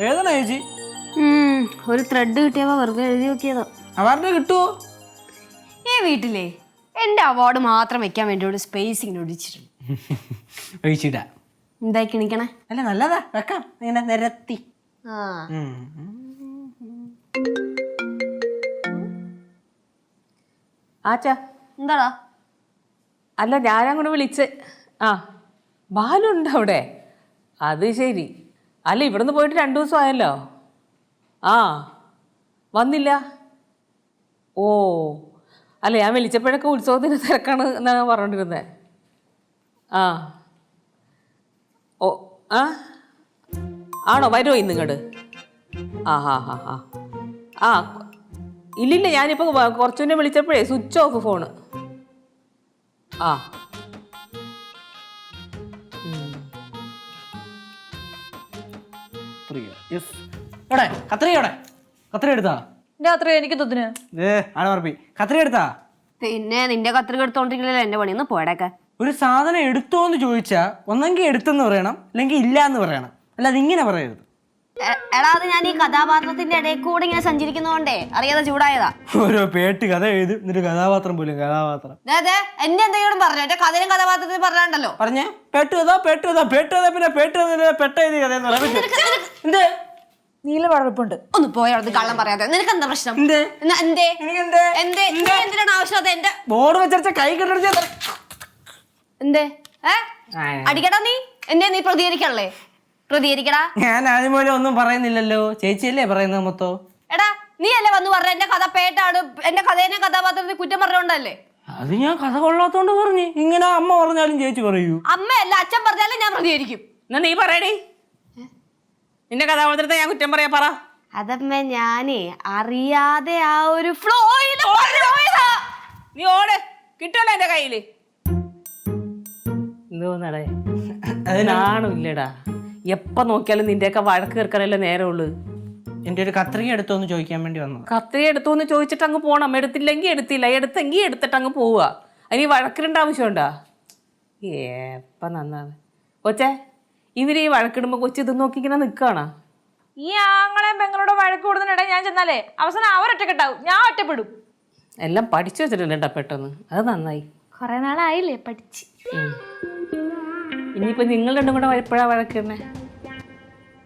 ഏതാണ് ചേച്ചി? ഒരു ത്രെഡ് കിട്ടിയപ്പോ വെറുതെ എഴുതി നോക്കിയതോ. അവാർഡ് കിട്ടുമോ ഈ വീട്ടിലെ എന്റെ അവാർഡ് മാത്രം വെക്കാൻ വേണ്ടി ഒരു സ്പേസ് ഇങ്ങനെ എന്താ ഒഴിച്ചിടാ. എന്തായി കിണിക്കണേ? അല്ല നല്ലതാ. വെക്കാം. ഇങ്ങനെ നിരത്തി. ആ. ആച്ചാ. എന്താടാ? അല്ല ഞാനങ്ങോട്ട് വിളിച്ച്. ആ. ബാലുണ്ട് അവിടെ. അത് ശരി. അല്ല ഇവിടുന്ന് പോയിട്ട് രണ്ടു ദിവസം ആയല്ലോ. ആ വന്നില്ല. ഓ അല്ല ഞാൻ വിളിച്ചപ്പോഴൊക്കെ ഉത്സവത്തിന് തിരക്കാണ് എന്നാണ് പറഞ്ഞോണ്ടിരുന്നത് ആ. ഓ ആ? ആണോ? വരുമോ ഇന്ന് ഇങ്ങോട്ട് ആ ഹാ ഹാ ഹാ. ആ ഇല്ലില്ല ഞാനിപ്പോൾ കുറച്ചു മുന്നേ വിളിച്ചപ്പോഴേ സ്വിച്ച് ഓഫ് ഫോണ്. ആ. എവിടെ? കത്രിക എവിടെ? കത്രിക എടുത്താ? രാത്രി എനിക്ക് തൊത്തിന് ഏ ആണ് പറപ്പി കത്രിക എടുത്താ? പിന്നെ നിന്റെ കത്രിക എടുത്തോണ്ടിരിക്കില്ലല്ലോ എന്റെ പണി? ഒന്ന് പോയടക്ക. ഒരു സാധനം എടുത്തോന്ന് ചോദിച്ചാ ഒന്നെങ്കിൽ എടുത്തെന്ന് പറയണം അല്ലെങ്കിൽ ഇല്ല എന്ന് പറയണം. അല്ലാതെ ഇങ്ങനെ പറയരുത്. എടാ അത് ഞാൻ ഈ കഥാപാത്രത്തിന്റെ ഇടയിൽ കൂടെ ഇങ്ങനെ സഞ്ചരിക്കുന്നോണ്ടേ അറിയാതെ ചൂടായതാ. ഓരോ പേട്ട് കഥ എഴുതി എന്നിട്ട് കഥാപാത്രം പോലും കഥാപാത്രം. അതെ ദേ, എന്നെ എന്തെങ്കിലും പറഞ്ഞു? എന്റെ കഥയിലും കഥാപാത്രത്തിൽ പറഞ്ഞാണ്ടല്ലോ. പറഞ്ഞേ? പേട്ട് കഥ പേട്ട് കഥ പേട്ട് കഥ പിന്നെ പേട്ട് കഥ പെട്ട എഴുതി കഥ എന്ന് പറയാൻ? എന്ത്? നീല വഴപ്പുണ്ട്. ഒന്ന് പോയത് കള്ളം പറയാതെ. നിനക്ക് എന്താ പ്രശ്നം? എന്തിനാണ് ആവശ്യം? എന്റെ ബോർഡ് വെച്ചടിച്ച കൈ കെട്ടടിച്ച എന്തേ? ഏ? അടിക്കടാ നീ. എന്തേ നീ പ്രതികരിക്കണല്ലേ പ്രതികരിക്കടാ. ഞാൻ ആദ്യം പോലെ ഒന്നും പറയുന്നില്ലല്ലോ. ചേച്ചിയല്ലേ പറയുന്നത് മൊത്തം? എടാ നീ അല്ലേ വന്ന് പറഞ്ഞ? എന്റെ കഥ പേട്ടാണ്. എന്റെ കഥേനെ കഥാപാത്രത്തെ കുറ്റം പറഞ്ഞോണ്ടല്ലേ? അത് ഞാൻ കഥ കൊള്ളാത്തോണ്ട് പറഞ്ഞു. ഇങ്ങനെ അമ്മ പറഞ്ഞാലും ചേച്ചി പറയൂ. അമ്മയല്ല അച്ഛൻ പറഞ്ഞാലും ഞാൻ പ്രതികരിക്കും. എന്നാ നീ പറയടി. നിന്റെ കഥാപാത്രത്തെ ഞാൻ കുറ്റം പറയാ പറ. അതമ്മ ഞാനേ അറിയാതെ ആ ഒരു ഫ്ലോയിൽ നീ ഓട്. കിട്ടുമല്ലോ എന്റെ കയ്യിൽ. എന്തോന്നടേ? അതിനാണില്ലടാ എപ്പ നോക്കിയാലും നിന്റെയൊക്കെ വഴക്ക് കേൾക്കാനല്ലേ നേരമുള്ളൂ? എന്റെ ഒരു കത്രിക എടുത്തോ എന്ന് ചോദിക്കാൻ വേണ്ടി വന്നു കത്രിക എടുത്തോന്ന് ചോദിച്ചിട്ട് അങ്ങ് പോണം. എടുത്തില്ലെങ്കിൽ എടുത്തില്ല. എടുത്തെങ്കിൽ എടുത്തിട്ട് അങ്ങ് പോവുക. അതിന് ഈ വഴക്കിടേണ്ട ആവശ്യമുണ്ടാ? ഏപ്പ നന്നാണ് കൊച്ചേ ഇവർ ഈ വഴക്കിടുമ്പോ കൊച്ചു ഇത് നോക്കി ഇങ്ങനെ നിൽക്കുകയാണോ ഈ ആങ്ങളെയും പെങ്ങളോട് വഴക്ക് കൂടുന്നതിനിടെ ഞാൻ ചെന്നാലേ അവസാനം അവരൊറ്റക്കെട്ടാവും ഞാൻ ഒറ്റപ്പെടും. എല്ലാം പഠിച്ചു വെച്ചിട്ടുണ്ട് പെട്ടെന്ന്. അത് നന്നായി. കുറെ നാളായില്ലേ പഠിച്ച്. ഇനിയിപ്പോ നിങ്ങൾ രണ്ടും കൂടെ എപ്പോഴാ വഴക്കിടണേ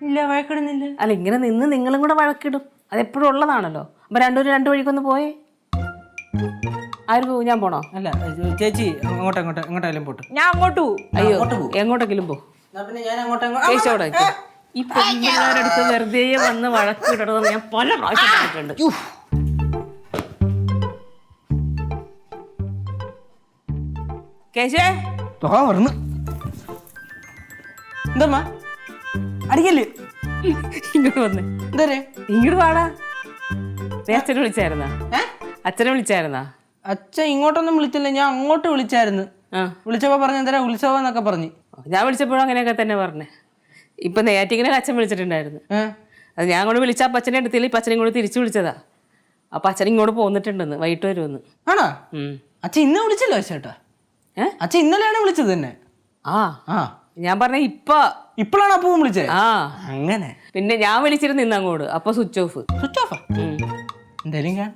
ഇല്ല വഴക്കിടുന്നില്ല. അല്ല ഇങ്ങനെ നിന്ന് നിങ്ങളും കൂടെ വഴക്കിടും. അതെപ്പോഴും ഉള്ളതാണല്ലോ. അപ്പൊ രണ്ടുപേരും രണ്ടു വഴിക്കൊന്ന് പോയേ. ആര് പോകും ഞാൻ പോണോ? അല്ല ചേച്ചി അങ്ങോട്ട് അങ്ങോട്ട് എങ്ങോട്ടായാലും പോട്ട്. ഞാൻ അങ്ങോട്ട് പോകും അയ്യോ എങ്ങോട്ടെങ്കിലും പോകും എന്നാ പിന്നെ ഞാൻ അങ്ങോട്ട് കേശോടെ ഈ പെണ്ണുകാരടുത്ത് വെറുതെ വന്ന് വഴക്കിടണമെന്ന് ഞാൻ പല പ്രാവശ്യം പറഞ്ഞിട്ടുണ്ട് കേശേ തുറന്ന് എന്തമ്മ? അടിക്കല്ലേ? ഇങ്ങോട്ട് വന്നേ. എന്താ ഇങ്ങോട്ട് വാടാ. നീ അച്ഛനെ വിളിച്ചായിരുന്നാ? അച്ഛനെ വിളിച്ചായിരുന്നാ? അച്ഛൻ ഇങ്ങോട്ടൊന്നും വിളിച്ചില്ല ഞാൻ അങ്ങോട്ട് വിളിച്ചായിരുന്നു. വിളിച്ചപ്പോ പറഞ്ഞ എന്തരാ ഉത്സവം എന്നൊക്കെ പറഞ്ഞു. ഞാൻ വിളിച്ചപ്പോഴും അങ്ങനെയൊക്കെ തന്നെ പറഞ്ഞേ. ഇപ്പൊ നെയ്യാറ്റിങ്ങനെ അച്ഛൻ വിളിച്ചിട്ടുണ്ടായിരുന്നു. അത് ഞാൻ കൂടെ വിളിച്ച അപ്പൊ അച്ഛനെ എടുത്തില്ല ഇപ്പൊ അച്ഛനും കൂടെ തിരിച്ചു വിളിച്ചതാ. അപ്പൊ അച്ഛൻ ഇങ്ങോട്ട് പോന്നിട്ടുണ്ടെന്ന് വൈകിട്ട് വരുമെന്ന്. ആണോ. അച്ഛൻ ഇന്ന് വിളിച്ചല്ലോ ചേട്ടാ. ഏഹ് അച്ഛൻ ഇന്നലെയാണ് വിളിച്ചത് തന്നെ ആ. ആ. ഞാൻ പറഞ്ഞ ഇപ്പൊ. ഇപ്പോഴാണ് അപ്പൂ വിളിച്ചത് ആ. അങ്ങനെ. പിന്നെ ഞാൻ വിളിച്ചിരുന്നു ഇന്ന് അങ്ങോട്ട്. അപ്പൊ സ്വിച്ച് ഓഫ് സ്വിച്ച് ഓഫ് എന്തായാലും ഞാൻ